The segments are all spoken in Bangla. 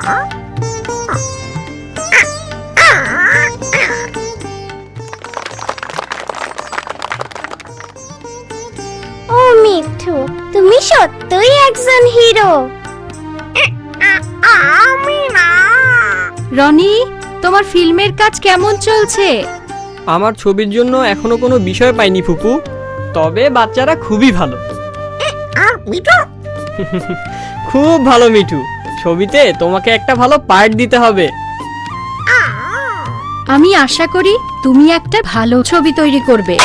ও মিঠু তুমি সত্যই একজন হিরো। আমি না। রনি তোমার ফিল্মের কাজ কেমন চলছে? আমার ছবির জন্য এখনও কোনো বিষয় পাইনি ফুপু তবে বাচ্চারা খুবই ভালো। মিঠু? খুব ভালো মিঠু। ছবিতে তোমাকে একটা ভালো পার্ট দিতে হবে। আমি আশা করি তুমি একটা ভালো ছবি তৈরি করবে।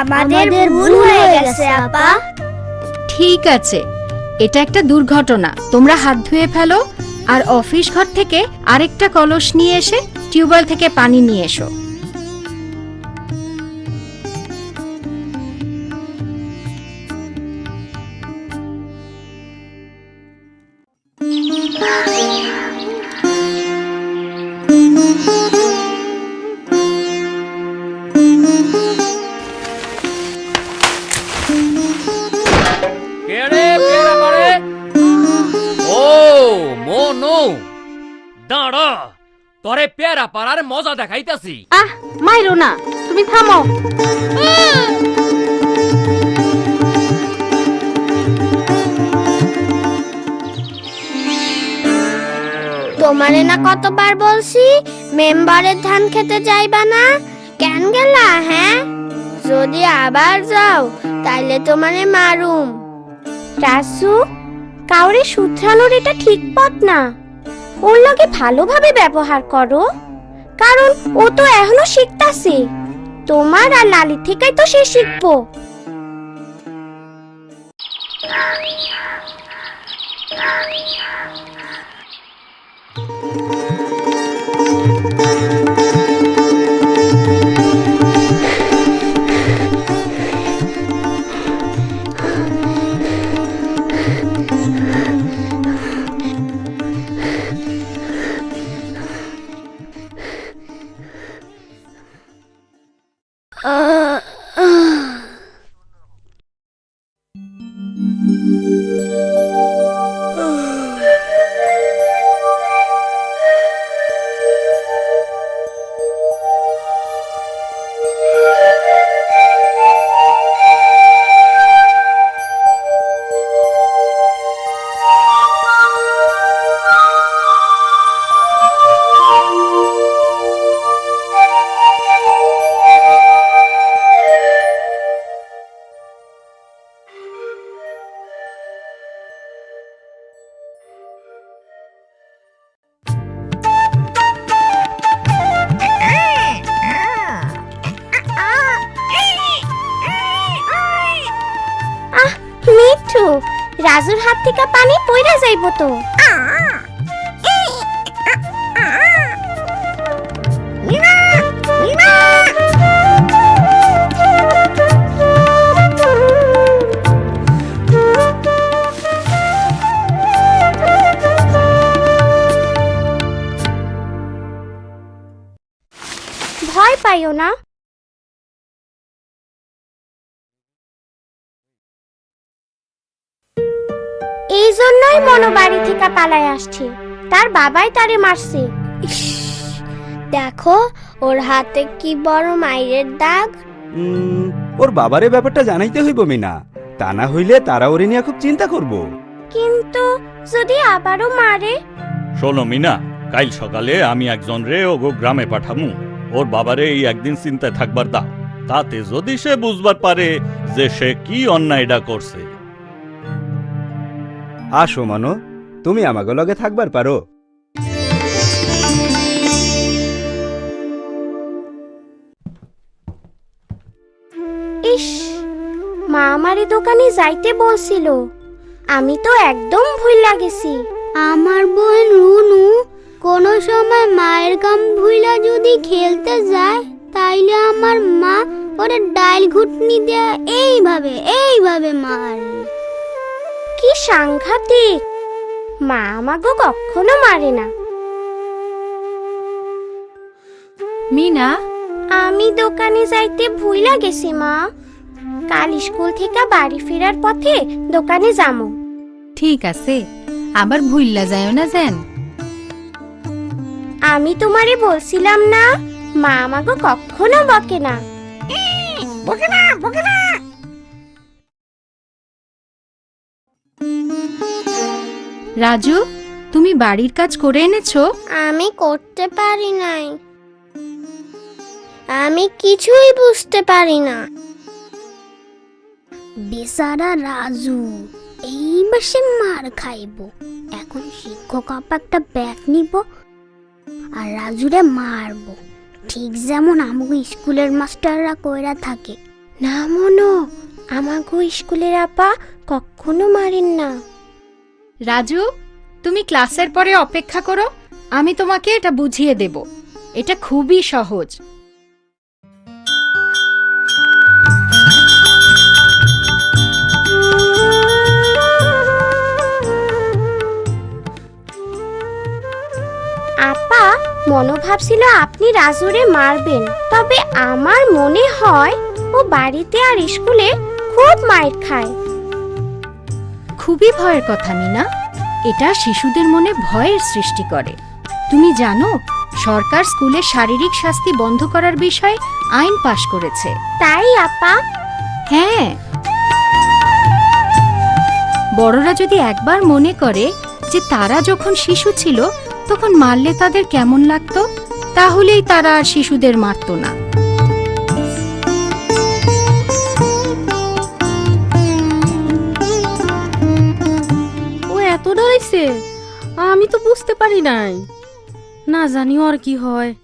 আমাদের ভুল হয়ে গেছে আপা। ঠিক আছে এটা একটা দুর্ঘটনা। তোমরা হাত ধুয়ে ফেলো আর অফিস ঘর থেকে আরেকটা কলস নিয়ে এসে টিউবওয়েল থেকে পানি নিয়ে এসো। মনু দাঁড়া, তরে পেয়ারা পাড়ার মজা দেখাইতাছি। আহ, মাইরো না, তুমি থামো। তোমারে না কতবার বলছি, মেম্বারের ধান খেতে যাইবা না? কেন গেলা হ্যাঁ? যদি আবার যাও, তাইলে তোমারে মারুম। রাসু কাউরে শুধরানোর এটা ঠিক পথ না। ওর লগে ভালোভাবে ব্যবহার করো। কারণ ও তো এখনও শিখতাছে। তোমার আর লালি থেকেই তো সে শিখব। আহ রাজুর হাত থেকে পানি পইরা যাইব তো। ভয় এই জন্যই মনো বাড়ি থেকে পালায় আসছে। তার বাবাই তারে মারছে। ইস, দেখো ওর হাতে কি বড় মাইরের দাগ। উম, ওর বাবারে ব্যাপারটা জানাইতে হইব মিনা। তা না হইলে তারা ওরে নিয়ে খুব চিন্তা করব। কিন্তু যদি আবারও মারে? শোনো মিনা কাল সকালে আমি একজন রে ওগো গ্রামে পাঠামু। ওর বাবারে এই একদিন চিন্তায় থাকবার দাও। তাতে যদি সে বুঝবার পারে যে সে কি অন্যায়টা করছে। আসো মানো তুমি আমাকে লগে থাকবার পারো। ইস মা আমারে দোকানে যাইতে বলছিল। আমি তো একদম ভুল লাগেছি। আমার বোন রুনু কোনো সময় মায়ের গাম ভুইলা যদি খেলতে যায় তাইলে আমার মা ওরে ডাইল ঘুটনি দেয়া এইভাবে এইভাবে মারে। কি সাংঘাতিক। মা আমাকে কখনো মারে না। মিনা? আমি দোকানে যাইতে ভুইলা গেছি মা। কাল স্কুল থেকে বাড়ি ফেরার পথে দোকানে যামু। ঠিক আছে। আবার ভুললা যায়ও না যেন। আমি তোমারে বলছিলাম না মা আমাকে কখনো বকে না। রাজু তুমি বাড়ির কাজ করে এনেছো? আমি করতে পারি নাই। আমি কিছুই বুঝতে পারি না। বেচারা রাজু এই মাসে মার খাইব। এখন শিক্ষক আপা একটা ব্যাগ নিব আর রাজুরে মারব। ঠিক যেমন আমাকে স্কুলের মাস্টাররা কইরা থাকে। না মনো আমাকে স্কুলের আপা কখনো মারেন না। রাজু, তুমি ক্লাসের পরে অপেক্ষা করো, আমি তোমাকে এটা বুঝিয়ে দেব। এটা খুবই সহজ। আপা মনোভাব ছিল আপনি রাজুরে মারবেন, তবে আমার মনে হয় ও বাড়িতে আর স্কুলে খুব মাইর খায়। খুবই ভয়ের কথা মিনা। এটা শিশুদের মনে ভয়ের সৃষ্টি করে। তুমি জানো সরকার স্কুলে শারীরিক শাস্তি বন্ধ করার বিষয়ে আইন পাশ করেছে। তাই আপা? হ্যাঁ। বড়রা যদি একবার মনে করে যে তারা যখন শিশু ছিল তখন মারলে তাদের কেমন লাগতো? তাহলেই তারা আর শিশুদের মারতো না। এত আমি তো বুঝতে পারি নাই। না জানি আর কি হয়।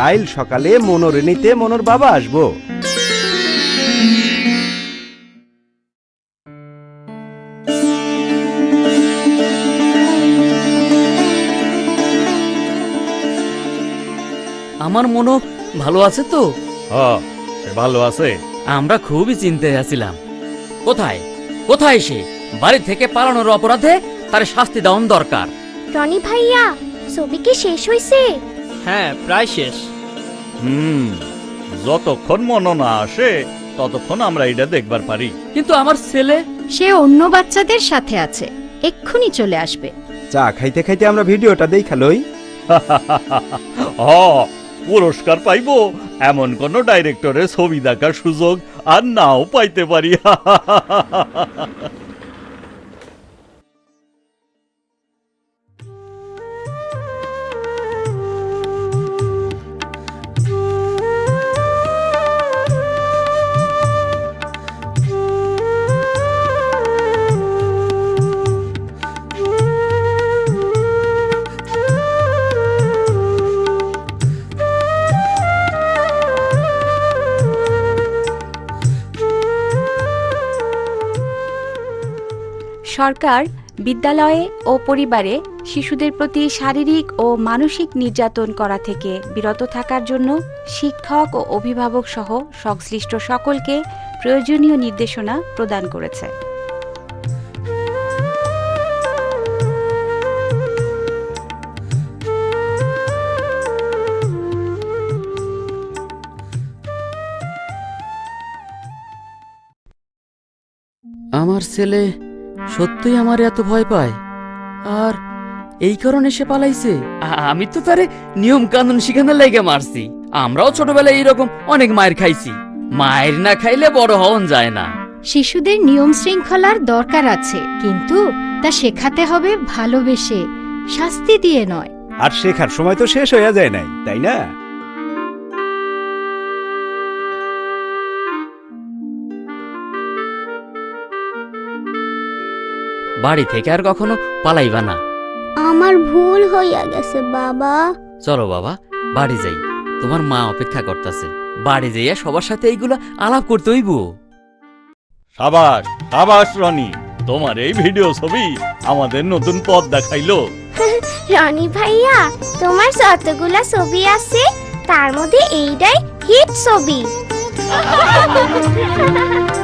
কাইল সকালে মনোরে নিতে মনোর বাবা আসব। আমার মনো ভালো আছে তো? হ সে ভালো আছে। আমরা খুবই চিন্তায় আছিলাম। কোথায়? কোথায় সে? বাড়ি থেকে পালানোর অপরাধে তার শাস্তি দেওয়ান দরকার। রনি ভাইয়া ছবি কি শেষ হইছে? হ্যাঁ প্রায় শেষ। হুম যতক্ষণ মননা আসে ততক্ষণ আমরা এটা দেখবার পারি। কিন্তু আমার ছেলে? সে অন্য বাচ্চাদের সাথে আছে। এক্ষুনি চলে আসবে। চা খাইতে খাইতে আমরা ভিডিওটা দেখালই হ পুরস্কার পাইবো এমন কোন ডাইরেক্টরের ছবি দেখার সুযোগ আর নাও পাইতে পারি। সরকার বিদ্যালয়ে ও পরিবারে শিশুদের প্রতি শারীরিক ও মানসিক নির্যাতন করা থেকে বিরত থাকার জন্য শিক্ষক ও অভিভাবক সহ সংশ্লিষ্ট সকলকে প্রয়োজনীয় নির্দেশনা প্রদান করেছে। আমার ছেলে সত্যই আমার এত ভয় পায়? আর এই কারণে সে পালাইছে? আমি তো তারে নিয়ম কানুন শিখানোর লাইগে মারছি। আমরাও ছোটবেলায় এইরকম অনেক মায়ের খাইছি। মায়ের না খাইলে বড় হওন যায় না। শিশুদের নিয়ম শৃঙ্খলার দরকার আছে কিন্তু তা শেখাতে হবে ভালোবেসে। শাস্তি দিয়ে নয়। আর শেখার সময় তো শেষ হয়ে যায় নাই তাই না? বাড়ি থেকে আর কখনো পালাইবা না। আমার ভুল হইয়া গেছে বাবা। চলো বাবা বাড়ি যাই। তোমার মা অপেক্ষা করতেছে। বাড়ি যাইয়া সবার সাথে এইগুলো আলাপ করতে হইব। সাবাস সাবাস রনি। তোমার এই ভিডিও ছবি আমাদের নতুন পথ দেখাইলো। রনি ভাইয়া তোমার যতগুলা ছবি আছে তার মধ্যে এইটাই হিট ছবি।